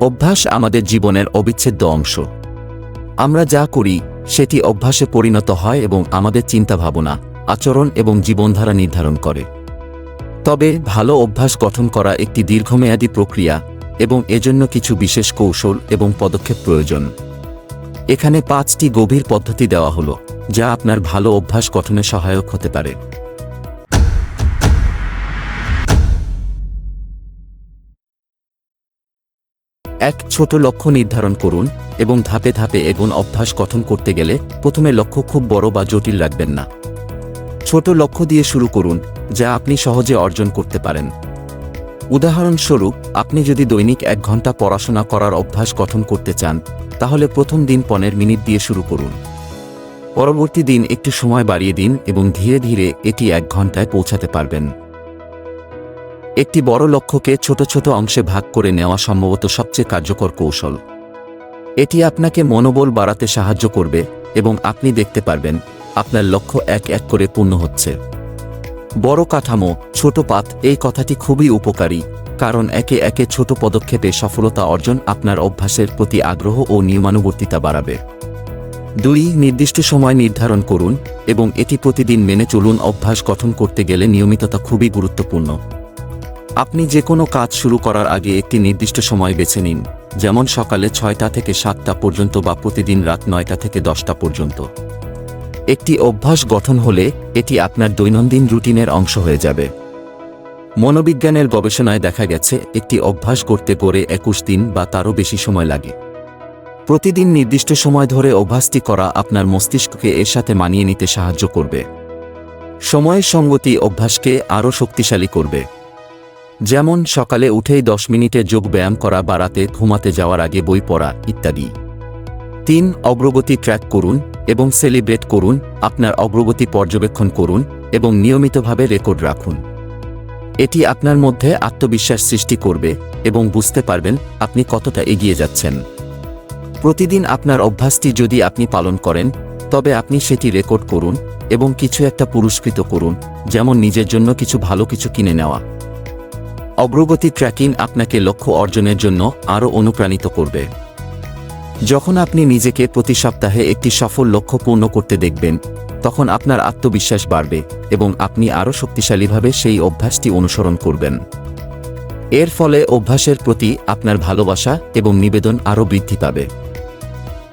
অভ্যাস আমাদের জীবনের অবিচ্ছেদ্য অংশ। আমরা যা করি, সেটি অভ্যাসে পরিণত হয় এবং আমাদের চিন্তাভাবনা, আচরণ এবং জীবনধারা নির্ধারণ করে। তবে ভালো অভ্যাস গঠন করা একটি দীর্ঘমেয়াদী প্রক্রিয়া এবং এজন্য কিছু বিশেষ কৌশল এবং পদক্ষেপ প্রয়োজন। এখানে পাঁচটি গভীর পদ্ধতি দেওয়া হলো, যা আপনার ভালো অভ্যাস গঠনে সহায়ক হতে পারে। এক ছোট লক্ষ্য নির্ধারণ করুন এবং ধাপে ধাপে এগুন অভ্যাস গঠন করতে গেলে প্রথমে লক্ষ্য খুব বড় বা জটিল রাখবেন না। ছোট লক্ষ্য দিয়ে শুরু করুন, যা আপনি সহজে অর্জন করতে পারেন। উদাহরণস্বরূপ, আপনি যদি দৈনিক এক ঘণ্টা পড়াশোনা করার অভ্যাস গঠন করতে চান, তাহলে প্রথম দিন পনেরো মিনিট দিয়ে শুরু করুন। পরবর্তী দিন একটু সময় বাড়িয়ে দিন এবং ধীরে ধীরে এটি এক ঘন্টায় পৌঁছাতে পারবেন। একটি বড় লক্ষ্যকে ছোট ছোট অংশে ভাগ করে নেওয়া সম্ভবত সবচেয়ে কার্যকর কৌশল। এটি আপনাকে মনোবল বাড়াতে সাহায্য করবে এবং আপনি দেখতে পারবেন আপনার লক্ষ্য এক এক করে পূর্ণ হচ্ছে। বড় কাঠামো, ছোট পাত এই কথাটি খুবই উপকারী, কারণ একে একে ছোট পদক্ষেপে সফলতা অর্জন আপনার অভ্যাসের প্রতি আগ্রহ ও নিয়মানুবর্তিতা বাড়াবে। দুই, নির্দিষ্ট সময় নির্ধারণ করুন এবং এটি প্রতিদিন মেনে চলুন অভ্যাস গঠন করতে গেলে নিয়মিততা খুবই গুরুত্বপূর্ণ। আপনি যে কোনো কাজ শুরু করার আগে একটি নির্দিষ্ট সময় বেছে নিন, যেমন সকালে ছয়টা থেকে সাতটা পর্যন্ত বা প্রতিদিন রাত নয়টা থেকে দশটা পর্যন্ত। একটি অভ্যাস গঠন হলে এটি আপনার দৈনন্দিন রুটিনের অংশ হয়ে যাবে। মনোবিজ্ঞানের গবেষণায় দেখা গেছে, একটি অভ্যাস করতে গড়ে একুশ দিন বা তারও বেশি সময় লাগে। প্রতিদিন নির্দিষ্ট সময় ধরে অভ্যাসটি করা আপনার মস্তিষ্ককে এর সাথে মানিয়ে নিতে সাহায্য করবে। সময়ের সঙ্গতি অভ্যাসকে আরও শক্তিশালী করবে। যেমন সকালে উঠেই দশ মিনিটে যোগ ব্যায়াম করা বা রাতে ঘুমাতে যাওয়ার আগে বই পড়া ইত্যাদি। তিন, অগ্রগতি ট্র্যাক করুন এবং সেলিব্রেট করুন, আপনার অগ্রগতি পর্যবেক্ষণ করুন এবং নিয়মিতভাবে রেকর্ড রাখুন। এটি আপনার মধ্যে আত্মবিশ্বাস সৃষ্টি করবে এবং বুঝতে পারবেন আপনি কতটা এগিয়ে যাচ্ছেন। প্রতিদিন আপনার অভ্যাসটি যদি আপনি পালন করেন, তবে আপনি সেটি রেকর্ড করুন এবং কিছু একটা পুরস্কৃত করুন, যেমন নিজের জন্য কিছু ভালো কিছু কিনে নেওয়া। অগ্রগতি ট্র্যাকিং আপনাকে লক্ষ্য অর্জনের জন্য আরও অনুপ্রাণিত করবে। যখন আপনি নিজেকে প্রতি সপ্তাহে একটি সফল লক্ষ্য পূর্ণ করতে দেখবেন, তখন আপনার আত্মবিশ্বাস বাড়বে এবং আপনি আরও শক্তিশালীভাবে সেই অভ্যাসটি অনুসরণ করবেন। এর ফলে অভ্যাসের প্রতি আপনার ভালোবাসা এবং নিবেদন আরও বৃদ্ধি পাবে।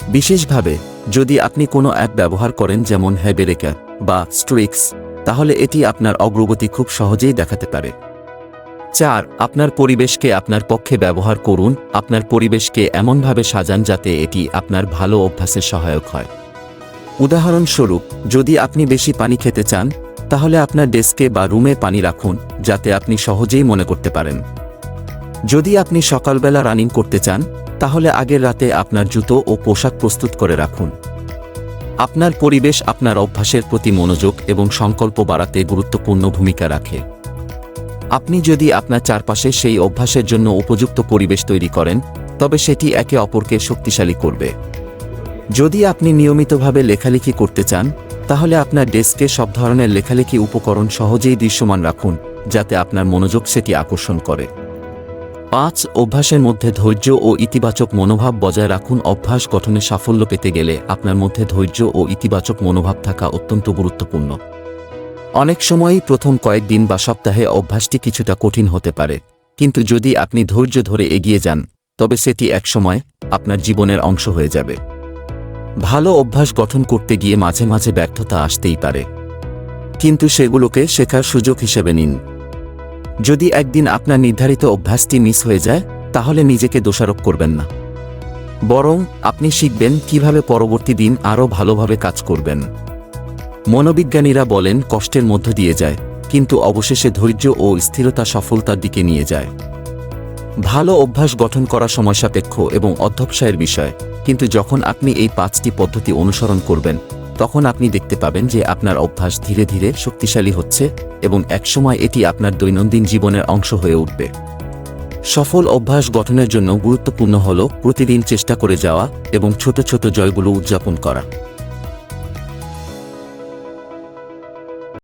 বিশেষভাবে, যদি আপনি কোনো অ্যাপ ব্যবহার করেন যেমন হ্যাবেরেকা বা স্ট্রিক্স তাহলে এটি আপনার অগ্রগতি খুব সহজেই দেখাতে পারে। চার, আপনার পরিবেশকে আপনার পক্ষে ব্যবহার করুন, আপনার পরিবেশকে এমনভাবে সাজান যাতে এটি আপনার ভালো অভ্যাসের সহায়ক হয়। উদাহরণস্বরূপ, যদি আপনি বেশি পানি খেতে চান, তাহলে আপনার ডেস্কে বা রুমে পানি রাখুন, যাতে আপনি সহজেই মনে করতে পারেন। যদি আপনি সকালবেলা রানিং করতে চান, তাহলে আগের রাতে আপনার জুতো ও পোশাক প্রস্তুত করে রাখুন। আপনার পরিবেশ আপনার অভ্যাসের প্রতি মনোযোগ এবং সংকল্প বাড়াতে গুরুত্বপূর্ণ ভূমিকা রাখে। আপনি যদি আপনার চারপাশে সেই অভ্যাসের জন্য উপযুক্ত পরিবেশ তৈরি করেন, তবে সেটি একে অপরকে শক্তিশালী করবে। যদি আপনি নিয়মিতভাবে লেখালেখি করতে চান, তাহলে আপনার ডেস্কে সব ধরনের লেখালেখি উপকরণ সহজেই দৃশ্যমান রাখুন, যাতে আপনার মনোযোগ সেটি আকর্ষণ করে। পাঁচ, অভ্যাসের মধ্যে ধৈর্য ও ইতিবাচক মনোভাব বজায় রাখুন। অভ্যাস গঠনে সাফল্য পেতে গেলে আপনার মধ্যে ধৈর্য ও ইতিবাচক মনোভাব থাকা অত্যন্ত গুরুত্বপূর্ণ। অনেক সময়ই প্রথম কয়েকদিন বা সপ্তাহে অভ্যাসটি কিছুটা কঠিন হতে পারে। কিন্তু যদি আপনি ধৈর্য ধরে এগিয়ে যান, তবে সেটি একসময় আপনার জীবনের অংশ হয়ে যাবে। ভালো অভ্যাস গঠন করতে গিয়ে মাঝে মাঝে ব্যর্থতা আসতেই পারে। কিন্তু সেগুলোকে শেখার সুযোগ হিসেবে নিন। যদি একদিন আপনার নির্ধারিত অভ্যাসটি মিস হয়ে যায়, তাহলে নিজেকে দোষারোপ করবেন না। বরং আপনি শিখবেন কীভাবে পরবর্তী দিন আরও ভালোভাবে কাজ করবেন। মনোবিজ্ঞানীরা বলেন, কষ্টের মধ্য দিয়ে যায়, কিন্তু অবশেষে ধৈর্য ও স্থিরতা সফলতার দিকে নিয়ে যায়। ভালো অভ্যাস গঠন করা সময়সাপেক্ষ এবং অধ্যবসায়ের বিষয়, কিন্তু যখন আপনি এই পাঁচটি পদ্ধতি অনুসরণ করবেন, তখন আপনি দেখতে পাবেন যে আপনার অভ্যাস ধীরে ধীরে শক্তিশালী হচ্ছে এবং একসময় এটি আপনার দৈনন্দিন জীবনের অংশ হয়ে উঠবে। সফল অভ্যাস গঠনের জন্য গুরুত্বপূর্ণ হল প্রতিদিন চেষ্টা করে যাওয়া এবং ছোট ছোট জয়গুলো উদযাপন করা।